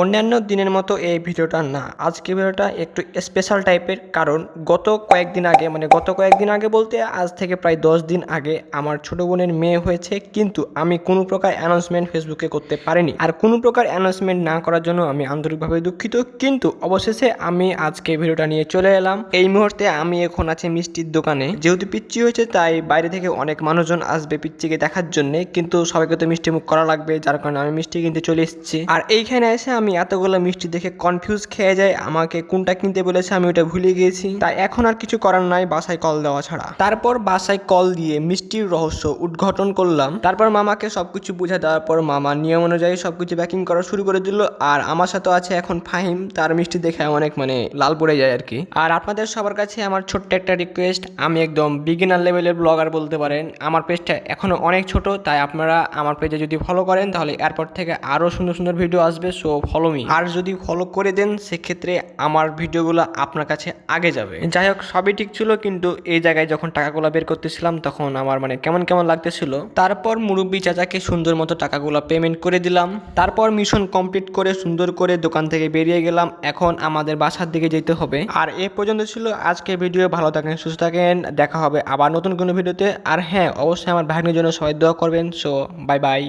অন্যান্য দিনের মতো এই ভিডিওটা না। আজকে ভিডিওটা একটু স্পেশাল টাইপের কারণ গত কয়েকদিন আগে মানে গত কয়েকদিন আগে বলতে আজ থেকে প্রায় দশ দিন আগে আমার ছোট বোনের মেয়ে হয়েছে, কিন্তু আমি কোনো প্রকার অ্যানাউন্সমেন্ট ফেসবুকে করতে পারিনি। আর কোনো প্রকার অ্যানাউন্সমেন্ট না করার জন্য আমি আন্তরিকভাবে দুঃখিত, কিন্তু অবশেষে আমি আজকে ভিডিওটা নিয়ে চলে এলাম। এই মুহূর্তে আমি এখন আছি মিষ্টির দোকানে। যেহেতু পিচ্চি হয়েছে, তাই বাইরে থেকে অনেক মানুষজন আসবে পিচ্চিকে দেখার জন্য, কিন্তু সবাইকে তো মিষ্টি মুখ করা লাগবে, যার কারণে আমি মিষ্টি কিনতে চলে এসেছি। আর এইখানে এসে আমি এতগুলো মিষ্টি দেখে কনফিউজ খেয়ে যাই, আমাকে কোনটা কিনতে বলেছে আমি ওটা ভুলে গিয়েছি। তাই এখন আর কিছু করার নাই বাসায় কল দেওয়া ছাড়া। তারপর বাসায় কল দিয়ে মিষ্টির রহস্য উদ্ঘাটন করলাম। তারপর মামাকে সবকিছু বুঝে দেওয়ার পর মামা নিয়ম অনুযায়ী সবকিছু প্যাকিং করা শুরু করে দিল। আর আমার সাথে আছে এখন ফাহিম, তার মিষ্টি দেখে অনেক মানে লাল পড়ে যায় আর কি। আর আপনাদের সবার কাছে আমার ছোট্ট একটা রিকোয়েস্ট আমি একদম বিগিনার লেভেলের ব্লগার বলতে পারেন। আমার পেজটা এখনও অনেক ছোট, তাই আপনারা আমার পেজে যদি ফলো করেন, তাহলে এরপর থেকে আরও সুন্দর সুন্দর ভিডিও আসবে। সো ফলো মি আর যদি ফলো করে দেন সেক্ষেত্রে আমার ভিডিওগুলো আপনার কাছে আগে যাবে। যাই হোক সবই ঠিক ছিল কিন্তু এই জায়গায় যখন টাকাগুলো বের করতেছিলাম তখন আমার মানে কেমন কেমন লাগতেছিল। তারপর মুরব্বী চাচাকে সুন্দর মতো টাকাগুলো পেমেন্ট করে দিলাম। তারপর মিশন কমপ্লিট করে সুন্দর করে দোকান থেকে বেরিয়ে গেলাম। এখন আমাদের বাসার দিকে যেতে হবে। আর এ পর্যন্ত ছিল আজকে ভিডিও। ভালো থাকেন সুস্থ থাকেন। দেখা হবে আবার নতুন কোনো ভিডিওতে। আর হ্যাঁ অবশ্যই আমার ভাগ্নের জন্য সবাই দোয়া করবেন। So bye bye